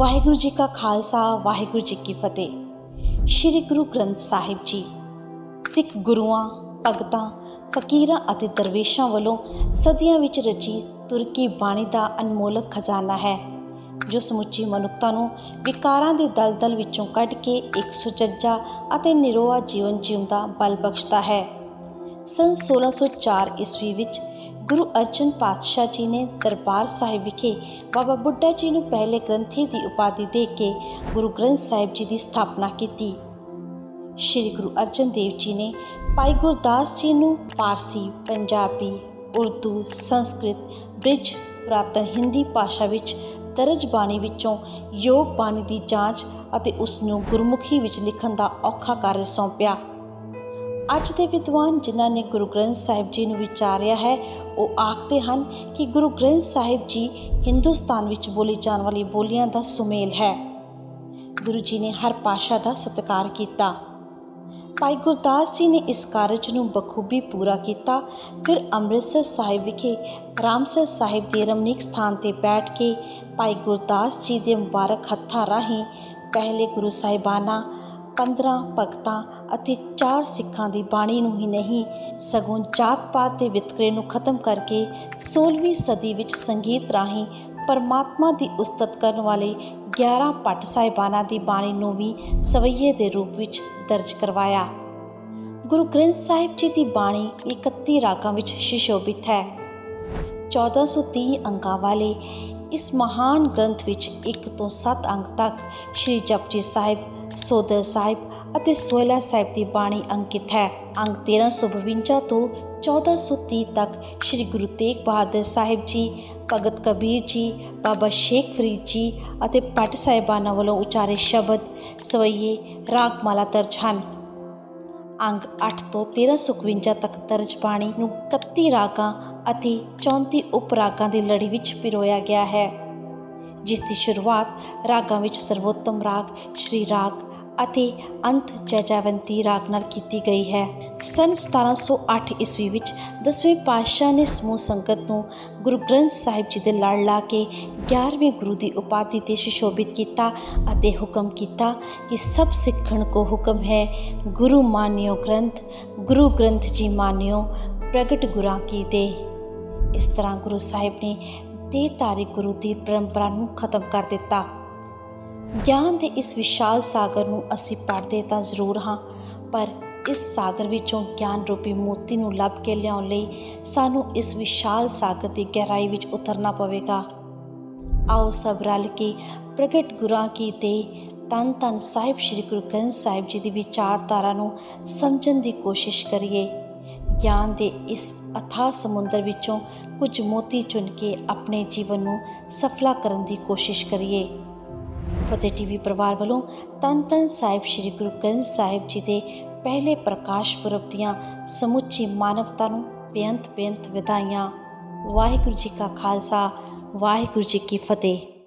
ਵਾਹਿਗੁਰੂ ਜੀ ਕਾ ਖਾਲਸਾ, ਵਾਹਿਗੁਰੂ ਜੀ ਕੀ ਫਤਿਹ। ਸ੍ਰੀ ਗੁਰੂ ਗ੍ਰੰਥ ਸਾਹਿਬ ਜੀ, ਸਿੱਖ ਗੁਰੂਆਂ, ਭਗਤਾਂ, ਫਕੀਰਾਂ ਅਤੇ ਦਰਵੇਸ਼ਾਂ ਵੱਲੋਂ ਸਦੀਆਂ ਵਿੱਚ ਰਚੀ ਤੁਰਕੀ ਬਾਣੀ ਦਾ ਅਨਮੋਲਕ ਖਜ਼ਾਨਾ ਹੈ, ਜੋ ਸਮੁੱਚੀ ਮਨੁੱਖਤਾ ਨੂੰ ਵਿਕਾਰਾਂ ਦੇ ਦਲਦਲ ਵਿੱਚੋਂ ਕੱਢ ਕੇ ਇੱਕ ਸੁਚੱਜਾ ਅਤੇ ਨਿਰੋਆ ਜੀਵਨ ਜੀਉਣ ਦਾ ਬਲ ਬਖਸ਼ਦਾ ਹੈ। ਸੰਨ 1604 ਈਸਵੀ ਵਿੱਚ ਗੁਰੂ ਅਰਜਨ ਪਾਤਸ਼ਾਹ ਜੀ ਨੇ ਦਰਬਾਰ ਸਾਹਿਬ ਵਿਖੇ ਬਾਬਾ ਬੁੱਢਾ ਜੀ ਨੂੰ ਪਹਿਲੇ ਗ੍ਰੰਥੀ ਦੀ ਉਪਾਧੀ ਦੇ ਕੇ ਗੁਰੂ ਗ੍ਰੰਥ ਸਾਹਿਬ ਜੀ ਦੀ ਸਥਾਪਨਾ ਕੀਤੀ। ਸ਼੍ਰੀ ਗੁਰੂ ਅਰਜਨ ਦੇਵ ਜੀ ਨੇ ਭਾਈ ਗੁਰਦਾਸ ਜੀ ਨੂੰ ਫਾਰਸੀ ਪੰਜਾਬੀ, ਉਰਦੂ, ਸੰਸਕ੍ਰਿਤ, ਬ੍ਰਿਜ, ਪੁਰਾਤਨ ਹਿੰਦੀ ਭਾਸ਼ਾ ਵਿੱਚ ਦਰਜ ਬਾਣੀ ਵਿੱਚੋਂ ਯੋਗ ਬਾਣੀ ਦੀ ਜਾਂਚ ਅਤੇ ਉਸ ਨੂੰ ਗੁਰਮੁਖੀ ਵਿੱਚ ਲਿਖਣ ਦਾ ਔਖਾ ਕਾਰਜ ਸੌਂਪਿਆ। ਅੱਜ ਦੇ ਵਿਦਵਾਨ ਜਿਨ੍ਹਾਂ ਨੇ ਗੁਰੂ ਗ੍ਰੰਥ ਸਾਹਿਬ ਜੀ ਨੂੰ ਵਿਚਾਰਿਆ ਹੈ, ਉਹ ਆਖਦੇ ਹਨ ਕਿ ਗੁਰੂ ਗ੍ਰੰਥ ਸਾਹਿਬ ਜੀ ਹਿੰਦੁਸਤਾਨ ਵਿੱਚ ਬੋਲੀ ਜਾਣ ਵਾਲੀ ਬੋਲੀਆਂ ਦਾ ਸੁਮੇਲ ਹੈ। ਗੁਰੂ ਜੀ ਨੇ ਹਰ ਭਾਸ਼ਾ ਦਾ ਸਤਿਕਾਰ ਕੀਤਾ। ਭਾਈ ਗੁਰਦਾਸ ਜੀ ਨੇ ਇਸ ਕਾਰਜ ਨੂੰ ਬਖੂਬੀ ਪੂਰਾ ਕੀਤਾ। ਫਿਰ ਅੰਮ੍ਰਿਤਸਰ ਸਾਹਿਬ ਵਿਖੇ ਰਾਮਸਰ ਸਾਹਿਬ ਦੇ ਰਮਣੀਕ ਸਥਾਨ ਤੇ ਬੈਠ ਕੇ ਭਾਈ ਗੁਰਦਾਸ ਜੀ ਦੇ ਮੁਬਾਰਕ ਹੱਥਾਂ ਰਾਹੀਂ ਪਹਿਲੇ ਗੁਰੂ ਸਾਹਿਬਾਨਾਂ 15 ਭਗਤਾਂ ਅਤੇ ਚਾਰ ਸਿੱਖਾਂ ਦੀ ਬਾਣੀ ਨੂੰ ਹੀ ਨਹੀਂ, ਸਗੋਂ ਜਾਤ-ਪਾਤ ਦੇ ਵਿਤਕਰੇ ਨੂੰ ਖਤਮ ਕਰਕੇ 16ਵੀਂ ਸਦੀ ਵਿੱਚ ਸੰਗੀਤ ਰਾਹੀਂ ਪਰਮਾਤਮਾ ਦੀ ਉਸਤਤ ਕਰਨ ਵਾਲੇ 11 ਭੱਟ ਸਾਹਿਬਾਨਾਂ ਦੀ ਬਾਣੀ ਨੂੰ ਵੀ ਸਵਈਏ ਦੇ ਰੂਪ ਵਿੱਚ ਦਰਜ ਕਰਵਾਇਆ। ਗੁਰੂ ਗ੍ਰੰਥ ਸਾਹਿਬ ਜੀ ਦੀ ਬਾਣੀ 31 ਰਾਗਾਂ ਵਿੱਚ ਸ਼ਿਸ਼ੋਭਿਤ ਹੈ। 1430 ਅੰਕਾਂ ਵਾਲੇ ਇਸ ਮਹਾਨ ਗ੍ਰੰਥ ਵਿੱਚ 1 ਤੋਂ 7 ਅੰਕ ਤੱਕ ਸ਼੍ਰੀ ਜਪਜੀ ਸਾਹਿਬ ਸੋਦਰ ਸਾਹਿਬ ਅਤੇ ਸੋਇਲਾ ਸਾਹਿਬ ਦੀ ਬਾਣੀ ਅੰਕਿਤ ਹੈ। ਅੰਕ 1352 ਤੋਂ 1430 ਤੱਕ ਸ਼੍ਰੀ ਗੁਰੂ ਤੇਗ ਬਹਾਦਰ ਸਾਹਿਬ ਜੀ, ਭਗਤ ਕਬੀਰ ਜੀ, ਬਾਬਾ ਸ਼ੇਖ ਫਰੀਦ ਜੀ ਅਤੇ ਭੱਟ ਸਾਹਿਬਾਨਾਂ ਵੱਲੋਂ ਉਚਾਰੇ ਸ਼ਬਦ ਸਵਈਏ ਰਾਗਮਾਲਾ ਦਰਜ ਹਨ। ਅੰਗ 8 ਤੋਂ 1351 ਤੱਕ ਦਰਜ ਬਾਣੀ ਨੂੰ 31 ਰਾਗਾਂ ਅਤੇ 34 ਉਪ ਰਾਗਾਂ ਦੀ ਲੜੀ ਵਿੱਚ ਪਿਰੋਇਆ ਗਿਆ ਹੈ। ਜਿਸ ਦੀ ਸ਼ੁਰੂਆਤ ਰਾਗਾਂ ਵਿੱਚ ਸਰਵੋਤਮ ਰਾਗ ਸ਼੍ਰੀ ਰਾਗ ਅਤੇ ਅੰਤ ਜੈਜਵੰਤੀ ਰਾਗ ਨਾਲ ਕੀਤੀ ਗਈ ਹੈ। ਸਨ 1708 ਈਸਵੀ ਵਿੱਚ ਦਸਵੇਂ ਪਾਤਸ਼ਾਹ ਨੇ ਸਮੂਹ ਸੰਗਤ ਨੂੰ ਗੁਰੂ ਗ੍ਰੰਥ ਸਾਹਿਬ ਜੀ ਦੇ ਲੜ ਲਾ ਕੇ 11ਵੇਂ ਗੁਰੂ ਦੀ ਉਪਾਧੀ ਤੇ ਸੁਸ਼ੋਭਿਤ ਕੀਤਾ ਅਤੇ ਹੁਕਮ ਕੀਤਾ ਕਿ ਸਭ ਸਿੱਖਣ ਕੋ ਹੁਕਮ ਹੈ। ਗੁਰੂ ਮਾਨਿਓ ਗ੍ਰੰਥ, ਗੁਰੂ ਗ੍ਰੰਥ ਜੀ ਮਾਨਿਓ, ਪ੍ਰਗਟ ਗੁਰਾਂ ਕੀ ਦੇ। ਇਸ ਤਰ੍ਹਾਂ ਗੁਰੂ ਸਾਹਿਬ ਨੇ ਦੇਹਧਾਰੀ ਗੁਰੂ ਦੀ ਪਰੰਪਰਾ ਨੂੰ ਖਤਮ ਕਰ ਦਿੱਤਾ। ਗਿਆਨ ਦੇ ਇਸ ਵਿਸ਼ਾਲ ਸਾਗਰ ਨੂੰ ਅਸੀਂ ਪੜ੍ਹਦੇ ਤਾਂ ਜ਼ਰੂਰ ਹਾਂ, ਪਰ ਇਸ ਸਾਗਰ ਵਿੱਚੋਂ ਗਿਆਨ ਰੂਪੀ ਮੋਤੀ ਨੂੰ ਲੱਭ ਕੇ ਲਿਆਉਣ ਲਈ ਸਾਨੂੰ ਇਸ ਵਿਸ਼ਾਲ ਸਾਗਰ ਦੀ ਗਹਿਰਾਈ ਵਿੱਚ ਉਤਰਨਾ ਪਵੇਗਾ। ਆਓ ਸਭ ਰਲ ਕੇ ਪ੍ਰਗਟ ਗੁਰਾਂ ਕੀ ਤੇ ਤਨ ਤਨ ਸਾਹਿਬ ਸ੍ਰੀ ਗੁਰੂ ਗ੍ਰੰਥ ਸਾਹਿਬ ਜੀ ਦੀ ਵਿਚਾਰਧਾਰਾ ਨੂੰ ਸਮਝਣ ਦੀ ਕੋਸ਼ਿਸ਼ ਕਰੀਏ। ਗਿਆਨ ਦੇ ਇਸ ਅਥਾ ਸਮੁੰਦਰ ਵਿੱਚੋਂ ਕੁਝ ਮੋਤੀ ਚੁਣ ਕੇ ਆਪਣੇ ਜੀਵਨ ਨੂੰ ਸਫਲਾ ਕਰਨ ਦੀ ਕੋਸ਼ਿਸ਼ ਕਰੀਏ। ਫਤਿਹ ਟੀਵੀ ਪਰਿਵਾਰ ਵੱਲੋਂ ਤਨ ਤਨ ਸਾਹਿਬ ਸ੍ਰੀ ਗੁਰੂ ਗ੍ਰੰਥ ਸਾਹਿਬ ਜੀ ਦੇ ਪਹਿਲੇ ਪ੍ਰਕਾਸ਼ ਪੁਰਬ ਦੀਆਂ ਸਮੁੱਚੀ ਮਾਨਵਤਾ ਨੂੰ ਬੇਅੰਤ ਬੇਅੰਤ ਵਧਾਈਆਂ। ਵਾਹਿਗੁਰੂ ਜੀ ਕਾ ਖਾਲਸਾ, ਵਾਹਿਗੁਰੂ ਜੀ ਕੀ ਫਤਿਹ।